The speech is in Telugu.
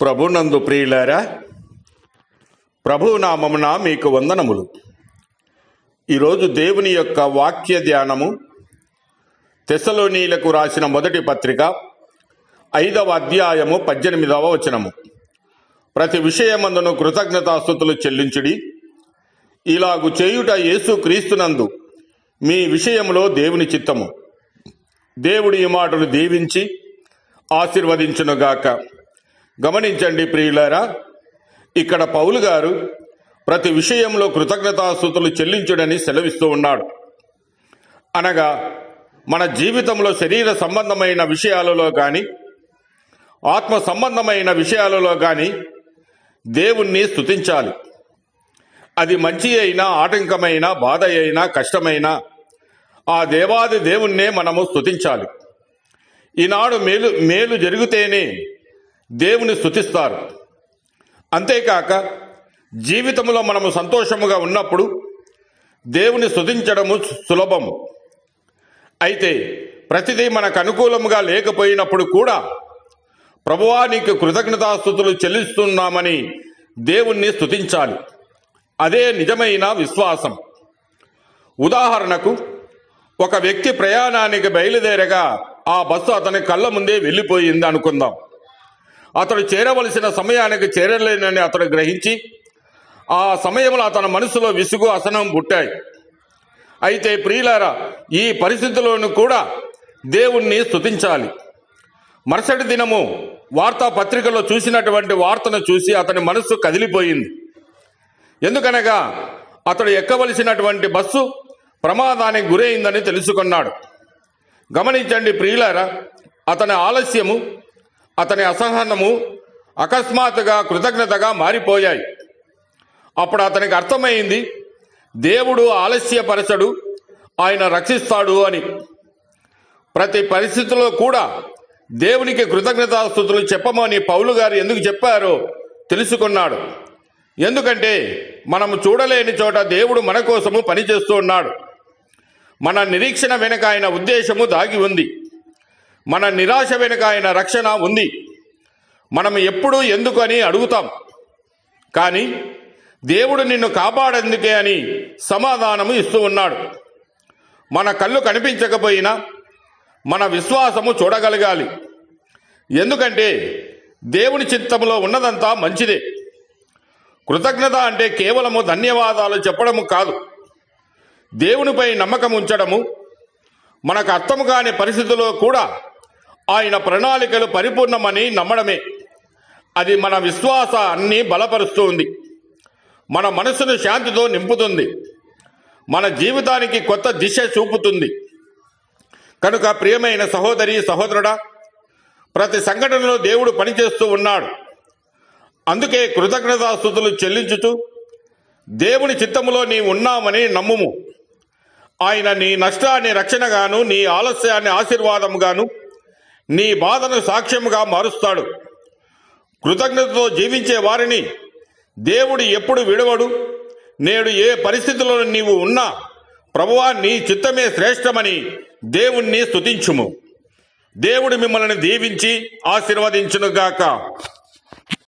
ప్రభునందు ప్రియులారా ప్రభు నామమున మీకు వందనములు. ఈరోజు దేవుని యొక్క వాక్య ధ్యానము తెసలోనీలకు రాసిన మొదటి పత్రిక ఐదవ అధ్యాయము పద్దెనిమిదవ వచనము. ప్రతి విషయమందును కృతజ్ఞతాస్థుతులు చెల్లించుడి. ఇలాగు చేయుట యేసు క్రీస్తునందు మీ విషయంలో దేవుని చిత్తము. దేవుడి ఈ మాటలు దీవించి ఆశీర్వదించునుగాక. గమనించండి ప్రియులారా ఇక్కడ పౌలు గారు ప్రతి విషయంలో కృతజ్ఞతాస్థుతులు చెల్లించుడని సెలవిస్తూ ఉన్నాడు. అనగా మన జీవితంలో శరీర సంబంధమైన విషయాలలో కానీ ఆత్మ సంబంధమైన విషయాలలో కానీ దేవుణ్ణి స్థుతించాలి అది మంచి అయినా ఆటంకమైన బాధ అయినా కష్టమైనా ఆ దేవాది దేవుణ్ణే మనము స్థుతించాలి ఈనాడు మేలు మేలు జరిగితేనే దేవుని స్థుతిస్తారు అంతేకాక జీవితంలో మనము సంతోషముగా ఉన్నప్పుడు దేవుని స్థుతించడము సులభము అయితే ప్రతిదీ మనకు అనుకూలముగా లేకపోయినప్పుడు కూడా ప్రభువానికి కృతజ్ఞతాస్థుతులు చెల్లిస్తున్నామని దేవుణ్ణి స్తుతించాలి. అదే నిజమైన విశ్వాసం. ఉదాహరణకు ఒక వ్యక్తి ప్రయాణానికి బయలుదేరగా ఆ బస్సు అతని కళ్ళ ముందే వెళ్ళిపోయింది అనుకుందాం. అతడు చేరవలసిన సమయానికి చేరలేనని అతడు గ్రహించి ఆ సమయంలో అతని మనసులో విసుగు అసనం పుట్టాయి. అయితే ప్రియులారా ఈ పరిస్థితిలోనూ కూడా దేవుణ్ణి స్తుతించాలి. మరుసటి దినము వార్తాపత్రికలో చూసినటువంటి వార్తను చూసి అతని మనస్సు కదిలిపోయింది. ఎందుకనగా అతడు ఎక్కవలసినటువంటి బస్సు ప్రమాదానికి గురైందని తెలుసుకున్నాడు. గమనించండి ప్రియులారా అతని ఆలస్యము అతని అసహనము అకస్మాత్తుగా కృతజ్ఞతగా మారిపోయాయి. అప్పుడు అతనికి అర్థమైంది దేవుడు ఆలస్యపరచడు ఆయన రక్షిస్తాడు అని. ప్రతి పరిస్థితిలో కూడా దేవునికి కృతజ్ఞతాస్థుతులు చెప్పమని పౌలు గారు ఎందుకు చెప్పారో తెలుసుకున్నాడు. ఎందుకంటే మనం చూడలేని చోట దేవుడు మన కోసము పనిచేస్తూ ఉన్నాడు. మన నిరీక్షణ వెనుక ఆయన ఉద్దేశము దాగి ఉంది. మన నిరాశ వెనుక ఆయన రక్షణ ఉంది. మనం ఎప్పుడు ఎందుకు అని అడుగుతాం. కానీ దేవుడు నిన్ను కాపాడేందుకే అని సమాధానము ఇస్తూ ఉన్నాడు. మన కళ్ళు కనిపించకపోయినా మన విశ్వాసము చూడగలగాలి. ఎందుకంటే దేవుని చిత్తంలో ఉన్నదంతా మంచిదే. కృతజ్ఞత అంటే కేవలము ధన్యవాదాలు చెప్పడము కాదు. దేవునిపై నమ్మకం ఉంచడము మనకు అర్థము కాని పరిస్థితుల్లో కూడా ఆయన ప్రణాళికలు పరిపూర్ణమని నమ్మడమే. అది మన విశ్వాసాన్ని బలపరుస్తుంది. మన మనసును శాంతితో నింపుతుంది. మన జీవితానికి కొత్త దిశ చూపుతుంది. కనుక ప్రియమైన సహోదరి సహోదరుడా ప్రతి సంఘటనలో దేవుడు పనిచేస్తూ ఉన్నాడు. అందుకే కృతజ్ఞతాస్థుతులు చెల్లించుతూ దేవుని చిత్తములో నీ ఉన్నామని నమ్ముము. ఆయన నీ నష్టాన్ని రక్షణగాను నీ ఆలస్యాన్ని ఆశీర్వాదముగాను నీ బాధను సాక్ష్యముగా మారుస్తాడు. కృతజ్ఞతతో జీవించే వారిని దేవుడు ఎప్పుడు విడవడు. నేడు ఏ పరిస్థితిలో నీవు ఉన్నా ప్రభువా నీ చిత్తమే శ్రేష్టమని దేవుణ్ణి స్తుతించుము. దేవుడు మిమ్మల్ని దీవించి ఆశీర్వదించునుగాక.